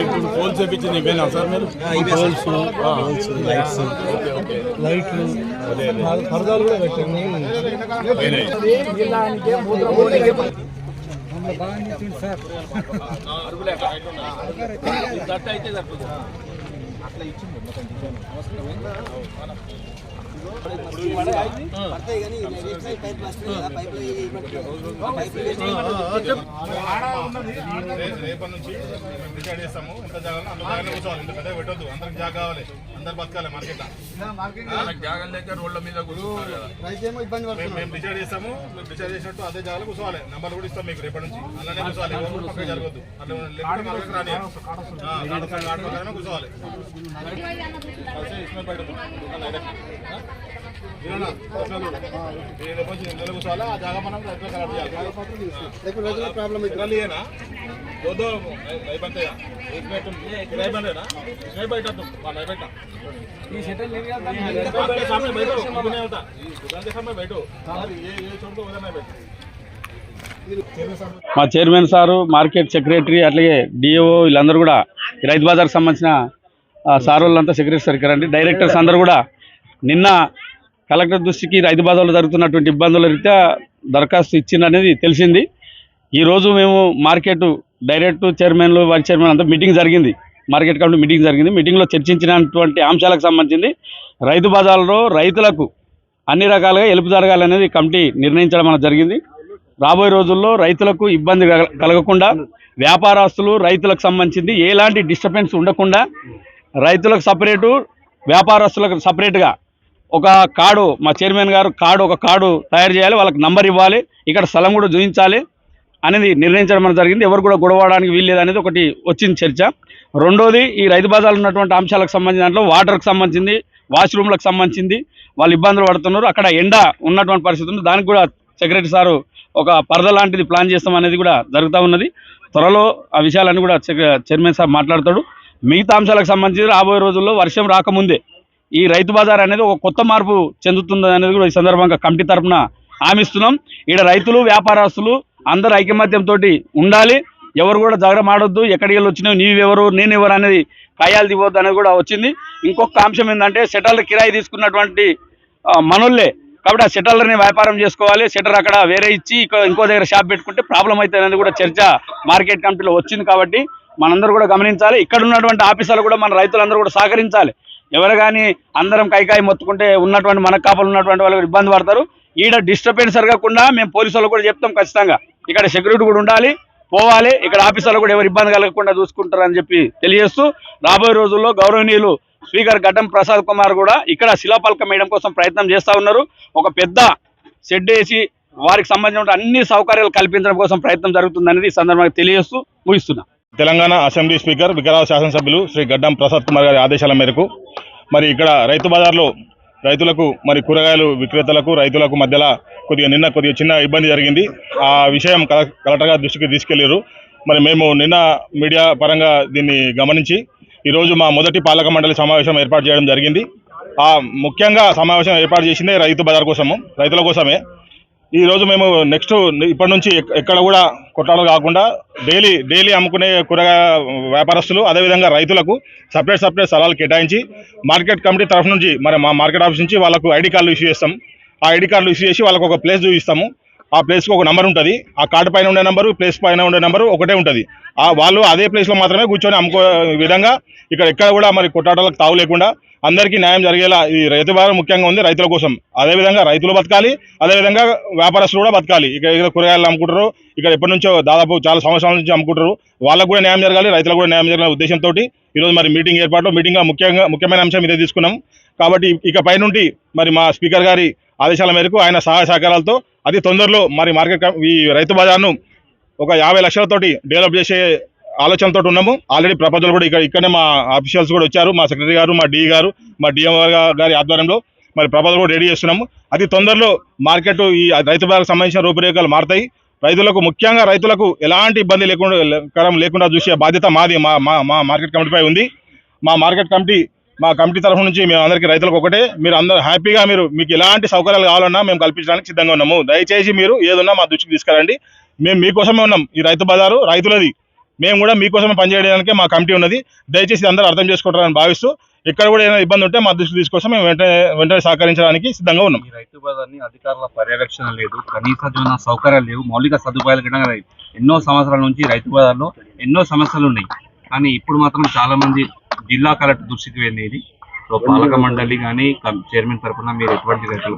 ఇప్పుడు పోల్ చేపించింది ఇవేనా సార్ మీరు? Poles poles lights. లైట్లు పరదాలు కూడా పెట్టండి మూత్రమూలికే దట్టు అయితే తప్పదు రేపటి నుంచి డిసైడ్ చేస్తాము జాగాలో కూర్చోవాలి ఇంత పెద్ద పెట్టొద్దు అందరికి జాగా కావాలి అందరు బతకాలి మార్కెట్ జాగం లేక రోడ్ల మీద మేము డిసైడ్ చేస్తాము డిసైడ్ చేసినట్టు అదే జాగాలో కూర్చోవాలి నెంబర్ కూడా ఇస్తాం మీకు రేపటి నుంచి అలానే కూర్చోవాలి ఎవరు జరగద్దు అట్లా కూర్చోవాలి కలిసి ఇస్మాయిల్ బయట పో. దుకాణం direct. ఆ? ఇదేనా? ఈ రేపు వచ్చి ఇందులో కూర్చోవాలి ఆ జాగా మనం రైతులకు అలాట్ చేయాలి ప్రాబ్లం इधर लिए ना दो दो नहीं बनते यार एक में तुम किराए बन रहे ना इसमें बैठा तुम वहाँ नहीं बैठा ఈ షెటర్ లేదు కదా दुकान के सामने बैठो कुछ नहीं होता ये दुकान के सामने बैठो और ये ये छोड़ दो उधर नहीं बैठो మా చైర్మన్ సారు మార్కెట్ సెక్రటరీ అట్లాగే డిఓ వీళ్ళందరూ కూడా ఈ రైతు బజార్కి సంబంధించిన ఆ, సార్ వాళ్ళంతా సెక్రటరీ సర్కార్ అండి డైరెక్టర్స్ అందరూ కూడా నిన్న కలెక్టర్ దృష్టికి రైతు బజార్లో జరుగుతున్నటువంటి ఇబ్బందుల రీత్యా దరఖాస్తు ఇచ్చిందనేది తెలిసింది. ఈరోజు మేము మార్కెట్ డైరెక్ట్ చైర్మన్లు వైస్ చైర్మన్ అంతా మీటింగ్ జరిగింది. మార్కెట్ కమిటీ మీటింగ్ జరిగింది. మీటింగ్లో చర్చించినటువంటి అంశాలకు సంబంధించింది. రైతు బజార్లో రైతులకు అన్ని రకాలుగా ఎలుపు జరగాలనేది కమిటీ నిర్ణయించడం అనేది జరిగింది. రాబోయే రోజుల్లో రైతులకు ఇబ్బంది కల- కలగకుండా వ్యాపారస్తులు రైతులకు సంబంధించింది ఎలాంటి డిస్టర్బెన్స్ ఉండకుండా రైతులకు సపరేటు వ్యాపారస్తులకు సపరేట్గా ఒక కార్డు మా చైర్మన్ గారు కార్డు ఒక కార్డు తయారు చేయాలి వాళ్ళకి నంబర్ ఇవ్వాలి ఇక్కడ స్థలం కూడా చూపించాలి అనేది నిర్ణయించడం జరిగింది. ఎవరు కూడా గొడవడానికి వీల్లేదు అనేది ఒకటి వచ్చింది చర్చ. రెండోది ఈ రైతు బజార్లో ఉన్నటువంటి అంశాలకు సంబంధించిన దాంట్లో వాటర్కి సంబంధించింది వాష్రూమ్లకు సంబంధించింది వాళ్ళు ఇబ్బందులు పడుతున్నారు. అక్కడ ఎండ ఉన్నటువంటి పరిస్థితి ఉంది. దానికి కూడా సెక్రటరీ సారు ఒక పరద లాంటిది ప్లాన్ చేస్తాం అనేది కూడా జరుగుతూ ఉన్నది. త్వరలో ఆ విషయాలన్నీ కూడా చైర్మన్ సార్ మాట్లాడతాడు. మిగతా అంశాలకు సంబంధించి రాబోయే రోజుల్లో వర్షం రాకముందే ఈ రైతు బజార్ అనేది ఒక కొత్త మార్పు చెందుతుంది అనేది కూడా ఈ సందర్భంగా కమిటీ తరపున హామీస్తున్నాం. ఈడ రైతులు వ్యాపారస్తులు అందరు ఐకమత్యంతో ఉండాలి. ఎవరు కూడా జగరమాడొద్దు ఎక్కడికి వెళ్ళి వచ్చినావు నీవెవరు నేనెవరు అనేది కాయాలు దిగొద్దు అనేది కూడా వచ్చింది. ఇంకొక అంశం ఏంటంటే సెటల్ కిరాయి తీసుకున్నటువంటి ఆ, మనోళ్ళే. కాబట్టి ఆ సెటర్లని వ్యాపారం చేసుకోవాలి. సెటర్ అక్కడ వేరే ఇచ్చి ఇక్కడ ఇంకో దగ్గర షాప్ పెట్టుకుంటే ప్రాబ్లం అవుతుంది అనేది కూడా చర్చ మార్కెట్ కమిటీలో వచ్చింది కాబట్టి మనందరూ కూడా గమనించాలి. ఇక్కడ ఉన్నటువంటి ఆఫీసర్లు కూడా మన రైతులందరూ కూడా సహకరించాలి. ఎవరు కానీ అందరం కైకాయి మొత్తుకుంటే ఉన్నటువంటి మన కాపలు ఉన్నటువంటి వాళ్ళు ఇబ్బంది పడతారు. ఈడ డిస్టర్బెన్స్ జరగకుండా మేము పోలీసు వాళ్ళు కూడా చెప్తాం ఖచ్చితంగా. ఇక్కడ సెక్యూరిటీ కూడా ఉండాలి పోవాలి ఇక్కడ ఆఫీసర్లు కూడా ఎవరు ఇబ్బంది కలగకుండా చూసుకుంటారని చెప్పి తెలియజేస్తూ రాబోయే రోజుల్లో గౌరవనీయులు స్పీకర్ గడ్డం ప్రసాద్ కుమార్ కూడా ఇక్కడ శిలాపలకం వేయడం కోసం ప్రయత్నం చేస్తా ఉన్నారు. ఒక పెద్ద షెడ్ వేసి వారికి సంబంధించిన అన్ని సౌకర్యాలు కల్పించడం కోసం ప్రయత్నం జరుగుతుందనేది ఈ సందర్భంగా తెలియజేస్తూ ముగిస్తున్నా. తెలంగాణ అసెంబ్లీ స్పీకర్ వికారాబాద్ శాసనసభ్యులు శ్రీ గడ్డం ప్రసాద్ కుమార్ గారి ఆదేశాల మేరకు మరి ఇక్కడ రైతు బజార్లో రైతులకు మరి కూరగాయలు విక్రేతలకు రైతులకు మధ్యలో కొద్దిగా నిన్న కొద్దిగా చిన్న ఇబ్బంది జరిగింది. ఆ విషయం కల- కలెక్టర్ గారి దృష్టికి తీసుకెళ్ళారు. మరి మేము నిన్న మీడియా పరంగా దీన్ని గమనించి ఈరోజు మా మొదటి పాలక మండలి సమావేశం ఏర్పాటు చేయడం జరిగింది. ఆ ముఖ్యంగా సమావేశం ఏర్పాటు చేసిందే రైతు బజార్ కోసము రైతుల కోసమే. ఈరోజు మేము నెక్స్ట్ ఇప్పటి నుంచి ఎక్కడ కూడా కొట్టాలు కాకుండా డైలీ డైలీ అమ్ముకునే కూరగాయ వ్యాపారస్తులు అదేవిధంగా రైతులకు సపరేట్ సపరేట్ స్థలాలు కేటాయించి మార్కెట్ కమిటీ తరఫు నుంచి మరి మా మార్కెట్ ఆఫీస్ నుంచి వాళ్ళకు ఐడి కార్డులు ఇష్యూ చేస్తాం. ఆ ఐడి కార్డులు ఇష్యూ చేసి వాళ్ళకు ఒక ప్లేస్ చూపిస్తాము. ఆ ప్లేస్కి ఒక నెంబర్ ఉంటుంది. ఆ కార్డు పైన ఉండే నెంబరు ప్లేస్ పైన ఉండే నెంబరు ఒకటే ఉంటుంది. ఆ వాళ్ళు అదే ప్లేస్లో మాత్రమే కూర్చొని అమ్ముకో విధంగా ఇక్కడ ఎక్కడ కూడా మరి కొట్టాటలకు తావు లేకుండా అందరికీ న్యాయం జరిగేలా ఈ రైతు భారం ముఖ్యంగా ఉంది రైతుల కోసం. అదేవిధంగా రైతులు బతకాలి అదేవిధంగా వ్యాపారస్తులు కూడా బతకాలి. ఇక్కడ ఇక్కడ కూరగాయలు అమ్ముకుంటారు ఇక్కడ ఎప్పటి నుంచో దాదాపు చాలా సంవత్సరాల నుంచి అమ్ముకుంటారు. వాళ్ళకు కూడా న్యాయం జరగాలి రైతులకు కూడా న్యాయం జరగాలి ఉద్దేశంతో ఈరోజు మరి మీటింగ్ ఏర్పాటు మీటింగ్గా ముఖ్యంగా ముఖ్యమైన అంశం ఇదే తీసుకున్నాం. కాబట్టి ఇక పైనుండి మరి మా స్పీకర్ గారి ఆదేశాల మేరకు ఆయన సహాయ సహకారాలతో అతి తొందరలో మరి మార్కెట్ ఈ రైతు బజార్ను ఒక యాభై లక్షలతోటి డెవలప్ చేసే ఆలోచనతో ఉన్నాము. ఆల్రెడీ ప్రపోజల్ కూడా ఇక్కడ ఇక్కడనే మా అఫీషియల్స్ కూడా వచ్చారు. మా సెక్రటరీ గారు మా డి గారు మా డిఎం గారి ఆధ్వర్యంలో మరి ప్రపోజల్ కూడా రెడీ చేస్తున్నాము. అతి తొందరలో మార్కెట్ ఈ రైతు బజార్కు సంబంధించిన రూపురేఖలు మారుతాయి. రైతులకు ముఖ్యంగా రైతులకు ఎలాంటి ఇబ్బంది లేకుండా కరం లేకుండా చూసే బాధ్యత మాది మా మా మా మార్కెట్ కమిటీపై ఉంది. మా మార్కెట్ కమిటీ మా కమిటీ తరఫు నుంచి మేము అందరికీ రైతులకు ఒకటే. మీరు అందరూ హ్యాపీగా మీరు మీకు ఎలాంటి సౌకర్యాలు కావాలన్నా మేము కల్పించడానికి సిద్ధంగా ఉన్నాము. దయచేసి మీరు ఏదన్నా మా దృష్టికి తీసుకురండి. మేము మీకోసమే ఉన్నాం ఈ రైతు బజారు రైతులది. మేము కూడా మీకోసమే పనిచేయడానికి మా కమిటీ ఉన్నది. దయచేసి అందరూ అర్థం చేసుకుంటారని భావిస్తూ ఇక్కడ కూడా ఏమైనా ఇబ్బంది ఉంటే మా దృష్టి తీసుకొస్తే మేము వెంటనే వెంటనే సహకరించడానికి సిద్ధంగా ఉన్నాం. రైతు బజార్ని అధికారుల పర్యవేక్షణ లేదు కనీస జీవన సౌకర్యాలు లేవు మౌలిక సదుపాయాలు కూడా ఎన్నో సంవత్సరాల నుంచి రైతు బజార్లో ఎన్నో సమస్యలు ఉన్నాయి. కానీ ఇప్పుడు మాత్రం చాలామంది జిల్లా కలెక్టర్ దృష్టికి వెళ్ళేది. సో పాలక మండలి కానీ చైర్మన్ తరఫున మీరు ఎటువంటి రైతులు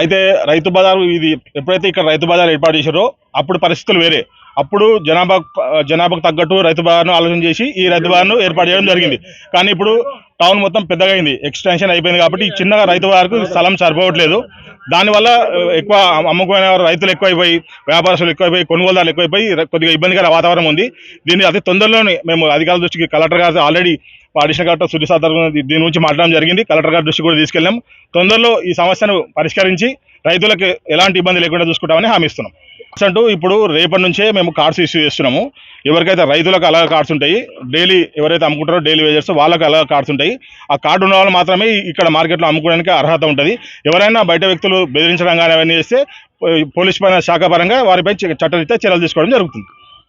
అయితే రైతు బజారు ఇది ఎప్పుడైతే ఇక్కడ రైతు బజార్ ఏర్పాటు చేశారో అప్పుడు పరిస్థితులు వేరే. అప్పుడు జనాభా జనాభాకు తగ్గట్టు రైతు బజార్ను ఆలోచన చేసి ఈ రైతు బజార్ను ఏర్పాటు చేయడం జరిగింది. కానీ ఇప్పుడు టౌన్ మొత్తం పెద్దగా అయింది. ఎక్స్టెన్షన్ అయిపోయింది కాబట్టి చిన్నగా రైతు వారికి స్థలం సరిపోవట్లేదు. దానివల్ల ఎక్కువ అమ్ముకునే వారు రైతులు ఎక్కువైపోయి వ్యాపారస్తులు ఎక్కువైపోయి కొనుగోలుదారులు ఎక్కువైపోయి కొద్దిగా ఇబ్బందికర వాతావరణం ఉంది. దీన్ని అతి తొందరలోనే మేము అధికారుల దృష్టికి కలెక్టర్ గారు ఆల్రెడీ అడిషనల్ కలెక్టర్ సురేష్ తరఫున దీని గురించి మాట్లాడడం జరిగింది. కలెక్టర్ గారి దృష్టి కూడా తీసుకెళ్ళాం. తొందరలో ఈ సమస్యను పరిష్కరించి రైతులకు ఎలాంటి ఇబ్బంది లేకుండా చూసుకుంటామని హామీ ఇస్తున్నాం. అంటూ ఇప్పుడు రేపటి నుంచే మేము కార్డ్స్ ఇష్యూ చేస్తున్నాము. ఎవరికైతే రైతులకు అలాగే కార్డ్స్ ఉంటాయి డైలీ ఎవరైతే అమ్ముకుంటారో డైలీ వేజర్స్ వాళ్ళకి అలాగే కార్డ్స్ ఉంటాయి. ఆ కార్డు ఉన్న వాళ్ళు మాత్రమే ఇక్కడ మార్కెట్లో అమ్ముకోవడానికి అర్హత ఉంటుంది. ఎవరైనా బయట వ్యక్తులు బెదిరించడం కానీ అవన్నీ చేస్తే పోలీస్ పైన శాఖ పరంగా వారిపై చట్టరీత్యా చర్యలు తీసుకోవడం జరుగుతుంది.